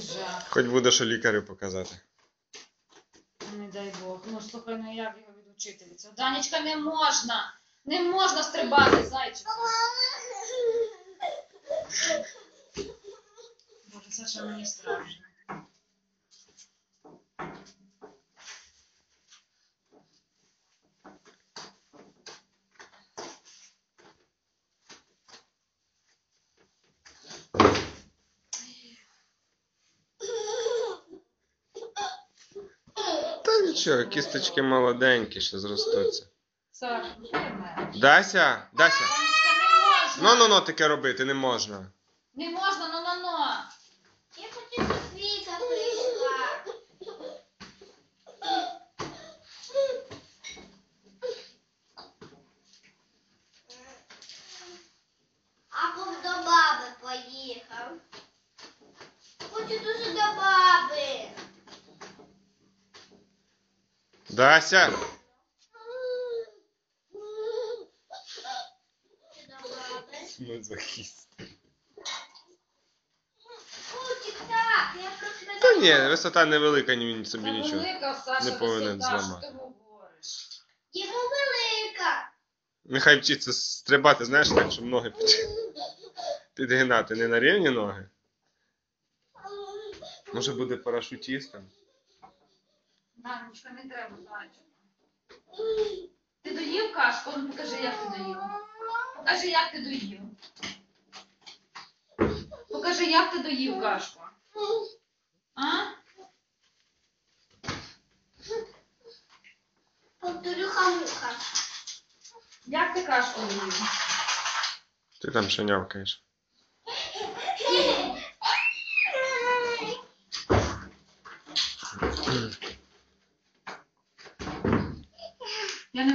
Жах. Хоч буде що лікарю показати. Не дай Бог. Ну слухай, ну як його відучити від цього? Данечка, не можна! Не можна стрибати, зайчику. Боже, Саша, мені страшно. Та нічого, кісточки молоденькі, ще зростуться. Саша, ну. Дася, Дася. Можна! Ну ну ну таке робити не можна. Не можна, ну ну ну. Я хочу, щоб Віка прийшла. Або до баби поїхав. Хочу дуже до баби. Дася. Хочу до баби. Ну захист. Кучик, так, я просто Та ні, висота невелика, ні він собі Та нічого. велика, Саша, не повинен зламати. Йому велика. Нехай вчиться стрибати, знаєш, так, щоб ноги підгинати. Не на рівні ноги. Може буде парашутістом. Данечка, не треба, зайчику. Ти доїв кашку? Ну покажи, як ти доїв. Покажи, як ти доїв. Покажи, як ти доїв кашку. А? Повторюха муха. Як ти кашку доїв? Ти там ще нявкаєш. Я не